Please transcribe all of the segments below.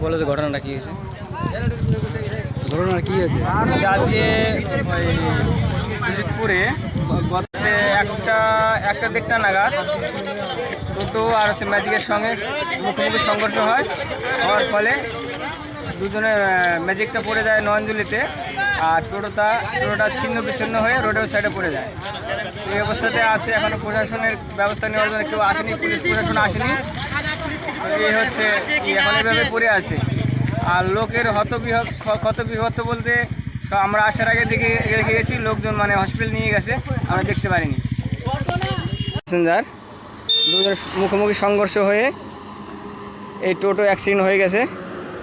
বলো যে ঘটনাটা কি হয়েছে? ঘটনাটা কি হয়েছে আচ্ছা, আজকে ওই বিজিতপুরে গতছে একটা একটা দেড়টা নাগাদ দুটো আর হচ্ছে ম্যাজিকের সঙ্গে মুখোমুখি সংঘর্ষ হয় হওয়ার ফলে দুজনে ম্যাজিকটা পড়ে যায় নয়নজুলিতে আর টোটোটা টোটোটা ছিন্ন বিচ্ছিন্ন হয়ে রোডের সাইডে পড়ে যায়। এই অবস্থাতে আছে এখনও প্রশাসনের ব্যবস্থা নেওয়ার জন্য কেউ আসেনি, পুলিশ প্রশাসন আসেনি। এই হচ্ছে এখন এভাবে পড়ে আছে। আর লোকের হতবিহ ক্ষতবিহত বলতে আমরা আসার আগে দেখে রেখে গেছি, লোকজন মানে হসপিটাল নিয়ে গেছে, আমরা দেখতে পারিনি। প্যাসেঞ্জার দুজন মুখোমুখি সংঘর্ষ হয়ে এই টোটো অ্যাক্সিডেন্ট হয়ে গেছে।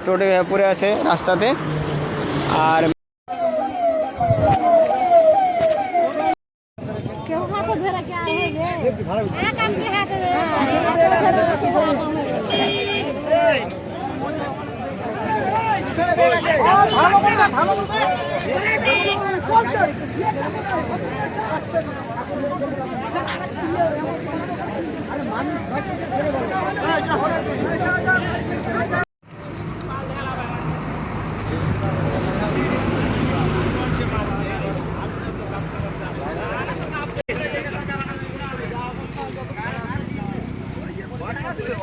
টোটো পড়ে আছে রাস্তাতে। আর কেউ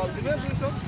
Wat hij zo?